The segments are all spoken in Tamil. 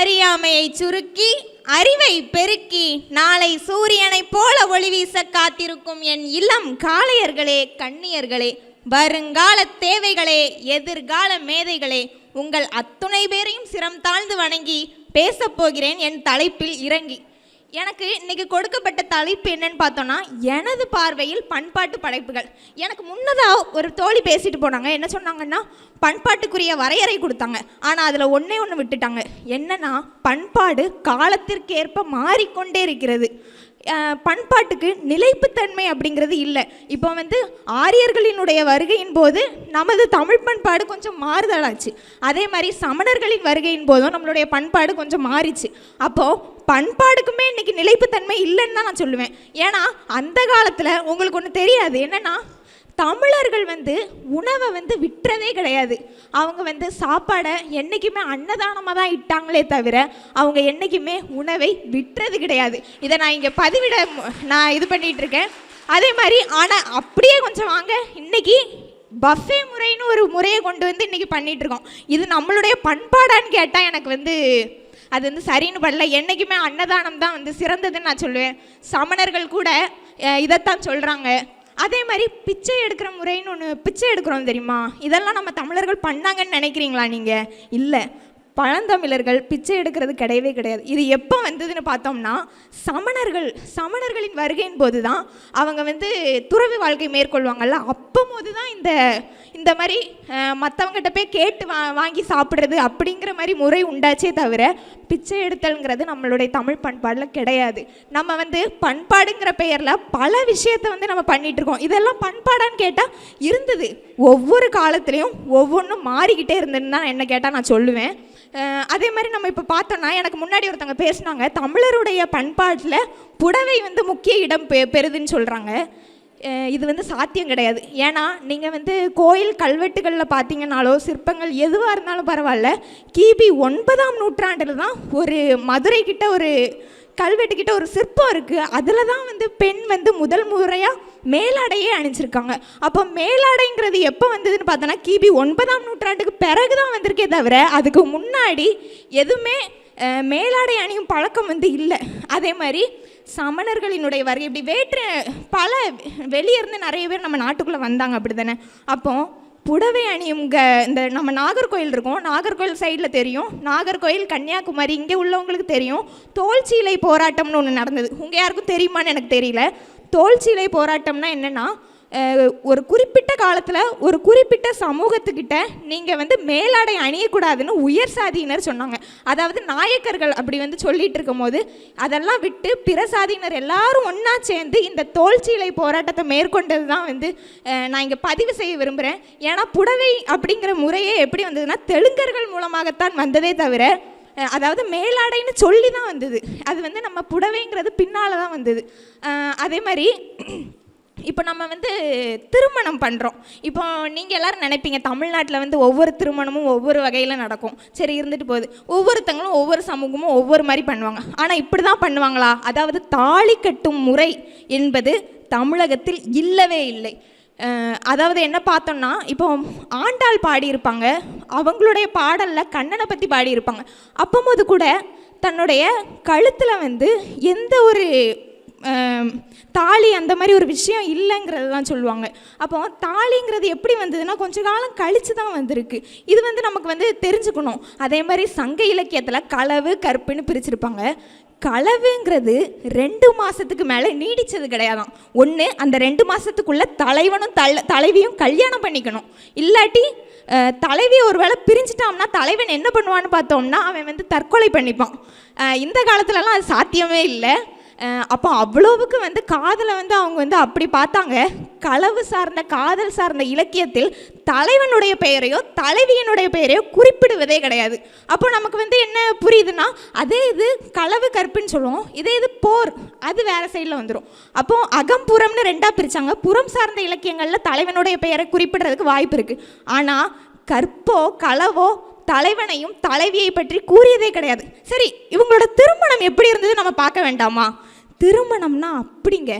அறியாமையை சுருக்கி அறிவை பெருக்கி நாளை சூரியனைப் போல ஒளி வீச காத்திருக்கும் என் இளம் காளையர்களே கண்ணியர்களே வருங்கால தேவைகளே எதிர்கால மேதைகளே உங்கள் அத்துணை பேரையும் சிரம் தாழ்ந்து வணங்கி பேசப் போகிறேன். என் தலைப்பில் இறங்கி. எனக்கு இன்னைக்கு கொடுக்கப்பட்ட தலைப்பு என்னன்னு பார்த்தோன்னா எனது பார்வையில் பண்பாட்டு படைப்புகள். எனக்கு முன்னதாக ஒரு தோழி பேசிட்டு போனாங்க. என்ன சொன்னாங்கன்னா பண்பாட்டுக்குரிய வரையறை கொடுத்தாங்க. ஆனால் அதில் ஒன்றே ஒன்று விட்டுட்டாங்க. என்னன்னா பண்பாடு காலத்திற்கேற்ப மாறிக்கொண்டே இருக்கிறது. பண்பாட்டுக்கு நிலைப்புத்தன்மை அப்படிங்கிறது இல்லை. இப்போ வந்து ஆரியர்களினுடைய வருகையின் போது நமது தமிழ் பண்பாடு கொஞ்சம் மாறுதலாச்சு. அதே மாதிரி சமணர்களின் வருகையின் போதும் நம்மளுடைய பண்பாடு கொஞ்சம் மாறிச்சு. அப்போது பண்பாடுக்குமே இன்னைக்கு நிலைப்புத்தன்மை இல்லைன்னு தான் நான் சொல்லுவேன். ஏன்னா அந்த காலத்தில் உங்களுக்கு ஒன்று தெரியாது. என்னென்னா தமிழர்கள் வந்து உணவை வந்து விட்டுறதே கிடையாது. அவங்க வந்து சாப்பாடை என்றைக்குமே அன்னதானமாக தான் இட்டாங்களே தவிர அவங்க என்றைக்குமே உணவை விட்டுறது கிடையாது. இதை நான் இங்கே பதிவிட மு- நான் இது பண்ணிகிட்டு இருக்கேன். அதே மாதிரி ஆனால் அப்படியே கொஞ்சம் வாங்க. இன்னைக்கு பஃபே முறைன்னு ஒரு முறையை கொண்டு வந்து இன்னைக்கு பண்ணிகிட்ருக்கோம் இது நம்மளுடைய பண்பாடான்னு கேட்டால் எனக்கு வந்து அது வந்து சரின்னு படல. என்றைக்குமே அன்னதானம் தான் வந்து சிறந்ததுன்னு நான் சொல்லுவேன். சமணர்கள் கூட இதைத்தான் சொல்கிறாங்க அதே மாதிரி பிச்சை எடுக்கிற முறைன்னு ஒன்று பிச்சை எடுக்கிறோம் தெரியுமா? இதெல்லாம் நம்ம தமிழர்கள் பண்ணாங்கன்னு நினைக்கிறீங்களா நீங்கள் இல்லை. பழந்தமிழர்கள் பிச்சை எடுக்கிறது கிடையவே கிடையாது. இது எப்போ வந்ததுன்னு பார்த்தோம்னா சமணர்கள் சமணர்களின் வருகையின் போது தான் அவங்க வந்து துறவி வாழ்க்கை மேற்கொள்வாங்கல்ல. அப்போ போது தான் இந்த இந்த மாதிரி மற்றவங்ககிட்ட போய் கேட்டு வா வாங்கி சாப்பிட்றது அப்படிங்கிற மாதிரி முறை உண்டாச்சே தவிர பிச்சை எடுத்தல்ங்கிறது நம்மளுடைய தமிழ் பண்பாடில் கிடையாது. நம்ம வந்து பண்பாடுங்கிற பெயரில் பல விஷயத்தை வந்து நம்ம பண்ணிகிட்ருக்கோம் இருக்கோம் இதெல்லாம் பண்பாடான்னு கேட்டால் இருந்தது. ஒவ்வொரு காலத்துலேயும் ஒவ்வொன்றும் மாறிக்கிட்டே இருந்ததுன்னு தான் என்ன கேட்டால் நான் சொல்லுவேன். அதே மாதிரி நம்ம இப்போ பார்த்தோன்னா எனக்கு முன்னாடி ஒருத்தவங்க பேசினாங்க தமிழருடைய பண்பாட்டில் புடவை வந்து முக்கிய இடம் பெ பெறுதுன்னு சொல்கிறாங்க இது வந்து சாத்தியம் கிடையாது. ஏன்னா நீங்கள் வந்து கோயில் கல்வெட்டுகளில் பார்த்தீங்கன்னாலோ சிற்பங்கள் எதுவாக இருந்தாலும் பரவாயில்ல. கிபி ஒன்பதாம் நூற்றாண்டில் தான் ஒரு மதுரை கிட்ட ஒரு கல்வெட்டுக்கிட்ட ஒரு சிற்பம் இருக்குது அதில் தான் வந்து பெண் வந்து முதல் முறையாக மேலாடையே அணிஞ்சிருக்காங்க. அப்போ மேலாடைங்கிறது எப்போ வந்ததுன்னு பார்த்தோன்னா கிபி ஒன்பதாம் நூற்றாண்டுக்கு பிறகு தான் வந்திருக்கே தவிர அதுக்கு முன்னாடி எதுவுமே மேலாடை அணியும் பழக்கம் வந்து இல்லை. அதே மாதிரி சமணர்களினுடைய வருகை. இப்படி வேற்று பல வெளியிருந்து நிறைய பேர் நம்ம நாட்டுக்குள்ளே வந்தாங்க அப்படி தானே அப்போ புடவை அணியுங்க இந்த நம்ம நாகர்கோயில் இருக்கோம். நாகர்கோயில் சைடில் தெரியும். நாகர்கோயில் கன்னியாகுமரி இங்கே உள்ளவங்களுக்கு தெரியும். தோல்சீலை போராட்டம்னு ஒன்று நடந்தது. உங்கள் யாருக்கும் தெரியுமான்னு எனக்கு தெரியல. தோல்சீலை போராட்டம்னா என்னென்னா ஒரு குறிப்பிட்ட காலத்தில் ஒரு குறிப்பிட்ட சமூகத்துக்கிட்ட நீங்கள் வந்து மேலாடை அணியக்கூடாதுன்னு உயர் சாதியினர் சொன்னாங்க. அதாவது நாயக்கர்கள் அப்படி வந்து சொல்லிட்டு இருக்கும்போது அதெல்லாம் விட்டு பிற சாதியினர் எல்லாரும் ஒன்றா சேர்ந்து இந்த தோல்சீலை போராட்டத்தை மேற்கொண்டது தான் வந்து நான் இங்கே பதிவு செய்ய விரும்புகிறேன் ஏன்னா புடவை அப்படிங்கிற முறையே எப்படி வந்ததுன்னா தெலுங்கர்கள் மூலமாகத்தான் வந்ததே தவிர அதாவது மேலாடைன்னு சொல்லி தான் வந்தது. அது வந்து நம்ம புடவைங்கிறது பின்னால் தான் வந்தது அதே மாதிரி இப்போ நம்ம வந்து திருமணம் பண்ணுறோம் இப்போ நீங்கள் எல்லோரும் நினைப்பீங்க தமிழ்நாட்டில் வந்து ஒவ்வொரு திருமணமும் ஒவ்வொரு வகையில் நடக்கும். சரி இருந்துட்டு போகுது. ஒவ்வொருத்தங்களும் ஒவ்வொரு சமூகமும் ஒவ்வொரு மாதிரி பண்ணுவாங்க. ஆனால் இப்படி தான் பண்ணுவாங்களா? அதாவது தாலி கட்டும் முறை என்பது தமிழகத்தில் இல்லவே இல்லை. அதாவது என்ன பார்த்தோம்னா இப்போ ஆண்டாள் பாடியிருப்பாங்க. அவங்களுடைய பாடலில் கண்ணனை பற்றி பாடியிருப்பாங்க. அப்போம்போது கூட தன்னுடைய கழுத்தில் வந்து எந்த ஒரு தாலி அந்த மாதிரி ஒரு விஷயம் இல்லைங்கிறது தான் சொல்லுவாங்க. அப்போ தாலிங்கிறது எப்படி வந்ததுன்னா கொஞ்ச காலம் கழித்து தான் வந்திருக்கு. இது வந்து நமக்கு வந்து தெரிஞ்சுக்கணும். அதே மாதிரி சங்க இலக்கியத்தில் களவு கற்புன்னு பிரிச்சிருப்பாங்க. களவுங்கிறது ரெண்டு மாதத்துக்கு மேலே நீடிச்சது கிடையாதான். ஒன்று அந்த ரெண்டு மாதத்துக்குள்ளே தலைவனும் தல தலைவியும் கல்யாணம் பண்ணிக்கணும். இல்லாட்டி தலைவி தலைவி ஒருவேளை பிரிஞ்சிட்டான்னா தலைவன் என்ன பண்ணுவான்னு பார்த்தோம்னா அவன் வந்து தற்கொலை பண்ணிப்பான். இந்த காலத்துலலாம் அது சாத்தியமே இல்லை. அப்போ அவ்வளவுக்கு வந்து காதலை வந்து அவங்க வந்து அப்படி பார்த்தாங்க. களவு சார்ந்த காதல் சார்ந்த இலக்கியத்தில் தலைவனுடைய பெயரையோ தலைவியனுடைய பெயரையோ குறிப்பிடுவதே கிடையாது. அப்போ நமக்கு வந்து என்ன புரியுதுன்னா அதே இது களவு கற்புன்னு சொல்லுவோம். இதே இது போர் அது வேறு சைடில் வந்துடும் அப்போ அகம்புறம்னு ரெண்டாக பிரிச்சாங்க. புறம் சார்ந்த இலக்கியங்களில் தலைவனுடைய பெயரை குறிப்பிடுறதுக்கு வாய்ப்பு இருக்குது ஆனால் கற்போ களவோ தலைவனையும் தலைவியை பற்றி கூறியதே கிடையாது. சரி இவங்களோட திருமணம் எப்படி இருந்தது நம்ம பார்க்க வேண்டாமா? திருமணம்னா அப்படிங்க.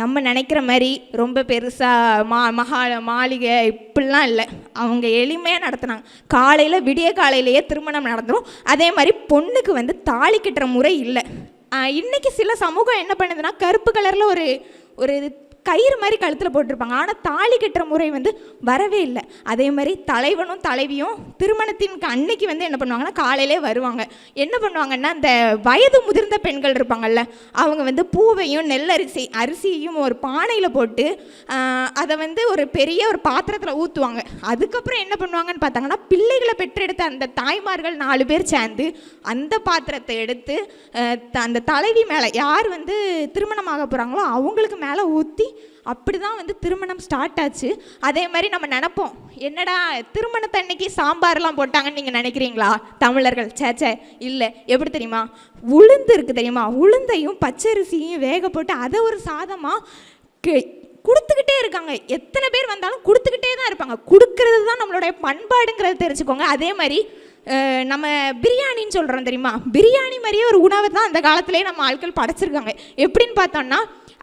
நம்ம நினைக்கிற மாதிரி ரொம்ப பெருசாக மா மகா மாளிகை இப்படிலாம் இல்லை. அவங்க எளிமையாக நடத்துனாங்க. காலையில் விடிய காலையிலேயே திருமணம் நடந்துடும் அதே மாதிரி பொண்ணுக்கு வந்து தாலி கட்டுற முறை இல்லை. இன்றைக்கி சில சமூகம் என்ன பண்ணுதுன்னா கருப்பு கலரில் ஒரு ஒரு கயிறு மாதிரி கழுத்தில் போட்டிருப்பாங்க. ஆனால் தாலி கட்டுற முறை வந்து வரவே இல்லை. அதே மாதிரி தலைவனும் தலைவியும் திருமணத்தின் அன்னைக்கு வந்து என்ன பண்ணுவாங்கன்னா காலையிலே வருவாங்க. என்ன பண்ணுவாங்கன்னா அந்த வயது முதிர்ந்த பெண்கள் இருப்பாங்கல்ல அவங்க வந்து பூவையும் நெல்லரிசி அரிசியையும் ஒரு பானையில் போட்டு அதை வந்து ஒரு பெரிய ஒரு பாத்திரத்தில் ஊற்றுவாங்க அதுக்கப்புறம் என்ன பண்ணுவாங்கன்னு பார்த்தாங்கன்னா பிள்ளைகளை பெற்றெடுத்த அந்த தாய்மார்கள் நாலு பேர் சேர்ந்து அந்த பாத்திரத்தை எடுத்து த- அந்த தலைவி மேலே யார் வந்து திருமணமாக போகிறாங்களோ அவங்களுக்கு மேலே ஊற்றி அப்படி தான் வந்து திருமணம் ஸ்டார்ட் ஆச்சு. அதே மாதிரி நம்ம நினப்போம் என்னடா திருமணத்தன்னைக்கு சாம்பார்லாம் போட்டாங்கன்னு நீங்கள் நினைக்கிறீங்களா? தமிழர்கள் சே சே இல்லை. எப்படி தெரியுமா? உளுந்து இருக்குது தெரியுமா? உளுந்தையும் பச்சரிசியும் வேக போட்டு அதை ஒரு சாதமாக கொடுத்துக்கிட்டே இருக்காங்க. எத்தனை பேர் வந்தாலும் கொடுத்துக்கிட்டே தான் இருப்பாங்க. கொடுக்கறது தான் நம்மளுடைய பண்பாடுங்கிறத தெரிஞ்சுக்கோங்க. அதே மாதிரி நம்ம பிரியாணின்னு சொல்கிறோம் தெரியுமா? பிரியாணி மாதிரியே ஒரு உணவை தான் அந்த காலத்திலே நம்ம ஆட்கள் படைச்சிருக்காங்க. எப்படின்னு பார்த்தோம்னா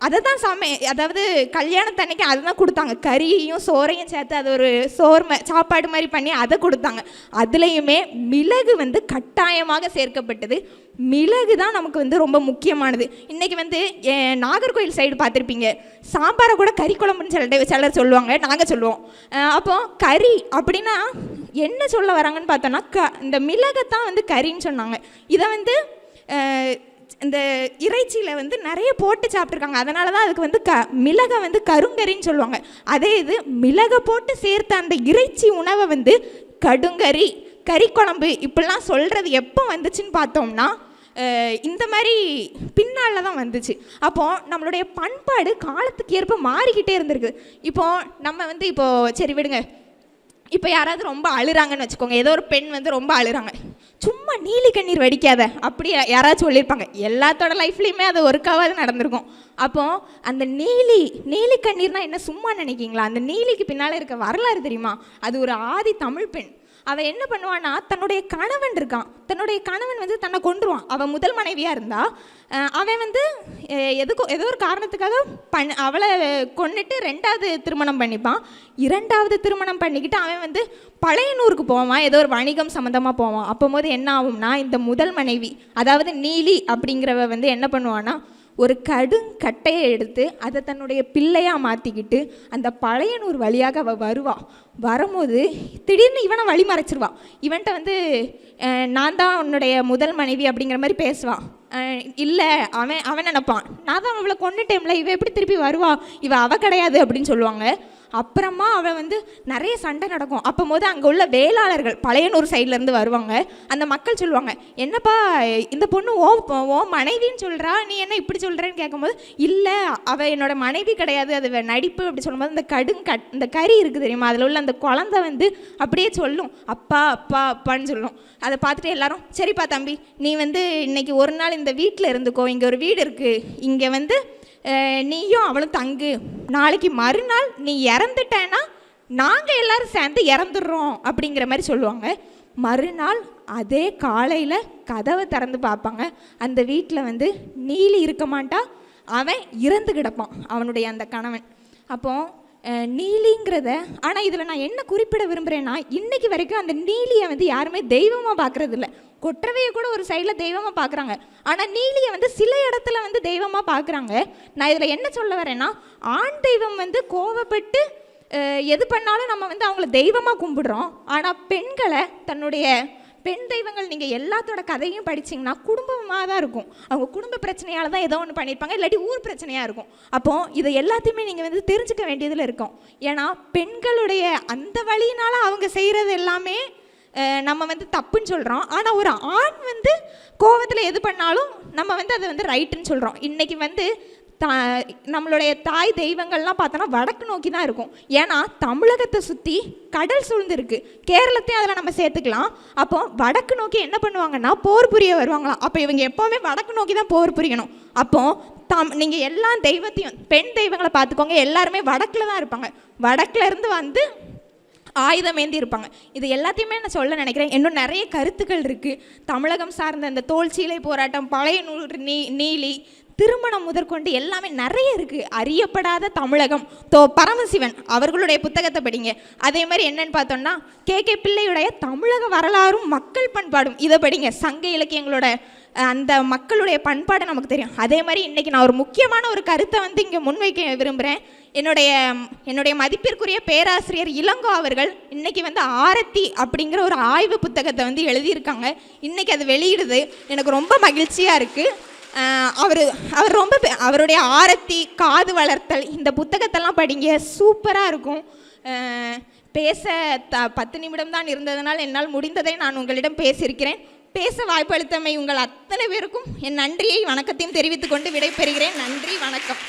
அதை தான் சமை அதாவது கல்யாணத்தன்னைக்கு அதை தான் கொடுத்தாங்க. கறியையும் சோறையும் சேர்த்து அது ஒரு சோறு சாப்பாடு மாதிரி பண்ணி அதை கொடுத்தாங்க. அதுலேயுமே மிளகு வந்து கட்டாயமாக சேர்க்கப்பட்டது. மிளகு தான் நமக்கு வந்து ரொம்ப முக்கியமானது. இன்றைக்கி வந்து நாகர்கோயில் சைடு பார்த்துருப்பீங்க. சாம்பாரை கூட கறி குழம்புன்னு சில சிலர் சொல்லுவாங்க. நாங்கள் சொல்லுவோம். அப்போது அப்போ கறி அப்படின்னா என்ன சொல்ல வராங்கன்னு பார்த்தோன்னா க இந்த மிளகை தான் வந்து கறின்னு சொன்னாங்க. இதை வந்து இந்த இறைச்சியில் வந்து நிறைய போட்டு சாப்பிட்ருக்காங்க அதனால தான் அதுக்கு வந்து க மிளகை வந்து கருங்கறின்னு சொல்லுவாங்க. அதே இது மிளகை போட்டு சேர்த்த அந்த இறைச்சி உணவை வந்து கடுங்கறி கறி குழம்பு இப்படிலாம் சொல்கிறது எப்போ வந்துச்சுன்னு பார்த்தோம்னா இந்த மாதிரி பின்னால் தான் வந்துச்சு. அப்போது நம்மளுடைய பண்பாடு காலத்துக்கு ஏற்ப மாறிக்கிட்டே இருந்திருக்கு. இப்போது நம்ம வந்து இப்போது சரி விடுங்க. இப்போ யாராவது ரொம்ப அழுறாங்கன்னு வச்சுக்கோங்க. ஏதோ ஒரு பெண் வந்து ரொம்ப அழுறாங்க. சும்மா நீலி கண்ணீர் வடிக்காத. அப்படி யாராச்சும் சொல்லியிருப்பாங்க. எல்லாத்தோட லைஃப்லேயுமே அது ஒர்க்காவது நடந்திருக்கும். அப்போது அந்த நீலி நீலி கண்ணீர்னால் என்ன? சும்மா நினைக்கிங்களா? அந்த நீலிக்கு பின்னால் இருக்க வரலாறு தெரியுமா? அது ஒரு ஆதி தமிழ் பெண். அவள் என்ன பண்ணுவான்னா தன்னுடைய கணவன் இருக்கான். தன்னுடைய கணவன் வந்து தன்னை கொண்டுருவான் அவள் முதல் மனைவியாக இருந்தா அவன் வந்து அஹ் எதுக்கோ ஏதோ ஒரு காரணத்துக்காக பண் அவளை கொண்டுட்டு ரெண்டாவது திருமணம் பண்ணிப்பான். இரண்டாவது திருமணம் பண்ணிக்கிட்டு அவன் வந்து பழையனூருக்கு போவான். ஏதோ ஒரு வணிகம் சம்மந்தமாக போவான். அப்போம்போது என்ன ஆகும்னா இந்த முதல் மனைவி அதாவது நீலி அப்படிங்கிறவ வந்து என்ன பண்ணுவான்னா ஒரு கடுங்கட்டையை எடுத்து அதை தன்னுடைய பிள்ளையாக மாற்றிக்கிட்டு அந்த பழையனூர் வழியாக அவள் வருவாள் வரும்போது திடீர்னு இவனை வழி மறைச்சிருவான் இவன்கிட்ட வந்து நான் தான் உன்னுடைய முதல் மனைவி அப்படிங்கிற மாதிரி பேசுவான் இல்லை அவன் அவன் நினைப்பான். நான் தான் அவளை கொண்டுட்டேன்ல இவ எப்படி திருப்பி வருவா? இவ அவ கிடையாது அப்படின்னு சொல்லுவாங்க. அப்புறமா அவள் வந்து நிறைய சண்டை நடக்கும். அப்போ போது அங்கே உள்ள வேளாளர்கள் பழையனூர் சைட்லேருந்து வருவாங்க. அந்த மக்கள் சொல்லுவாங்க என்னப்பா இந்த பொண்ணு ஓ ஓ மனைவின்னு சொல்கிறா நீ என்ன இப்படி சொல்கிறேன்னு கேட்கும்போது இல்லை அவள் என்னோட மனைவி கிடையாது. அது நடிப்பு அப்படி சொல்லும்போது இந்த கடுங் கட் இந்த கறி இருக்குது தெரியுமா? அதில் உள்ள அந்த குழந்தை வந்து அப்படியே சொல்லும். அப்பா அப்பா அப்பான்னு சொல்லும். அதை பார்த்துட்டு எல்லாரும் சரிப்பா தம்பி நீ வந்து இன்னைக்கு ஒரு நாள் இந்த வீட்டில் இருந்துக்கோ. இங்கே ஒரு வீடு இருக்குது இங்கே வந்து நீயும் அவளும் தங்கு. நாளைக்கு மறுநாள் நீ இறந்துட்டேன்னா நாங்கள் எல்லாரும் சேர்ந்து இறந்துடுறோம் அப்படிங்கிற மாதிரி சொல்லுவாங்க. மறுநாள் அதே காலையில் கதவை திறந்து பார்ப்பாங்க. அந்த வீட்டில் வந்து நீலி இருக்க மாட்டா. அவன் இறந்து கிடப்பான் அவனுடைய அந்த கணவன். அப்போது நீலிங்கிறத ஆனால் இதில் நான் என்ன குறிப்பிட விரும்புகிறேன்னா இன்றைக்கி வரைக்கும் அந்த நீலியை வந்து யாருமே தெய்வமாக பார்க்கறது கொற்றவையை கூட ஒரு சைடில் தெய்வமாக பார்க்குறாங்க ஆனால் நீலியை வந்து சில இடத்துல வந்து தெய்வமாக பார்க்குறாங்க நான் இதில் என்ன சொல்ல வரேன்னா ஆண் தெய்வம் வந்து கோவப்பட்டு எது பண்ணாலும் நம்ம வந்து அவங்கள தெய்வமாக கும்பிடுறோம். ஆனால் பெண்களை தன்னுடைய பெண் தெய்வங்கள் நீங்கள் எல்லாத்தோட கதையும் படிச்சீங்கன்னா குடும்பமாக தான் இருக்கும். அவங்க குடும்ப பிரச்சனையால் தான் ஏதோ ஒன்று பண்ணியிருப்பாங்க இல்லாட்டி ஊர் பிரச்சனையாக இருக்கும். அப்போ இதை எல்லாத்தையுமே நீங்கள் வந்து தெரிஞ்சுக்க வேண்டியதில் இருக்கும். ஏன்னா பெண்களுடைய அந்த வழியினால அவங்க செய்கிறது எல்லாமே நம்ம வந்து தப்புன்னு சொல்கிறோம் ஆனால் ஒரு ஆண் வந்து கோவத்தில் எது பண்ணாலும் நம்ம வந்து அதை வந்து ரைட்டுன்னு சொல்கிறோம் இன்றைக்கி வந்து தா நம்மளுடைய தாய் தெய்வங்கள்லாம் பார்த்தோன்னா வடக்கு நோக்கி தான் இருக்கும். ஏன்னா தமிழகத்தை சுற்றி கடல் சூழ்ந்துருக்கு. கேரளத்தையும் அதில் நம்ம சேர்த்துக்கலாம். அப்போ வடக்கு நோக்கி என்ன பண்ணுவாங்கன்னா போர் புரிய வருவாங்களாம். அப்போ இவங்க எப்போவுமே வடக்கு நோக்கி தான் போர் புரியணும். அப்போ தம் நீங்கள் எல்லா தெய்வத்தையும் பெண் தெய்வங்களை பார்த்துக்கோங்க. எல்லாருமே வடக்கில் தான் இருப்பாங்க. வடக்குல இருந்து வந்து ஆயுதம் ஏந்தி இருப்பாங்க. இது எல்லாத்தையுமே நான் சொல்ல நினைக்கிறேன். இன்னும் நிறைய கருத்துக்கள் இருக்குது தமிழகம் சார்ந்த இந்த தோல் சீலை போராட்டம் பழைய நூல் நீ நீலி திருமணம் முதற்கொண்டு எல்லாமே நிறைய இருக்குது அறியப்படாத தமிழகம். தோ பரமசிவன் அவர்களுடைய புத்தகத்தை படிங்க. அதே மாதிரி என்னன்னு பார்த்தோம்னா கே. கே. பிள்ளையுடைய தமிழக வரலாறும் மக்கள் பண்பாடும். இதை படிங்க. சங்க இலக்கியங்களோட அந்த மக்களுடைய பண்பாடு நமக்கு தெரியும். அதே மாதிரி இன்றைக்கி நான் ஒரு முக்கியமான ஒரு கருத்தை வந்து இங்கே முன்வைக்க விரும்புகிறேன் என்னுடைய என்னுடைய மதிப்பிற்குரிய பேராசிரியர் இளங்கோ அவர்கள் இன்றைக்கி வந்து ஆரத்தி அப்படிங்கிற ஒரு ஆய்வு புத்தகத்தை வந்து எழுதியிருக்காங்க. இன்றைக்கி அது வெளியிடுது. எனக்கு ரொம்ப மகிழ்ச்சியாக இருக்குது அவர் அவர் ரொம்ப அவருடைய ஆரத்தி காது வளர்த்தல் இந்த புத்தகத்தெல்லாம் படிங்க சூப்பராக இருக்கும். பேச த பத்து நிமிடம் தான் இருந்ததனால் என்னால் முடிந்ததை நான் உங்களிடம் பேசியிருக்கிறேன். பேச வாய்ப்பளித்தமை உங்கள் அத்தனை பேருக்கும் என் நன்றியை வணக்கத்தையும் தெரிவித்துக்கொண்டு விடைபெறுகிறேன். நன்றி வணக்கம்.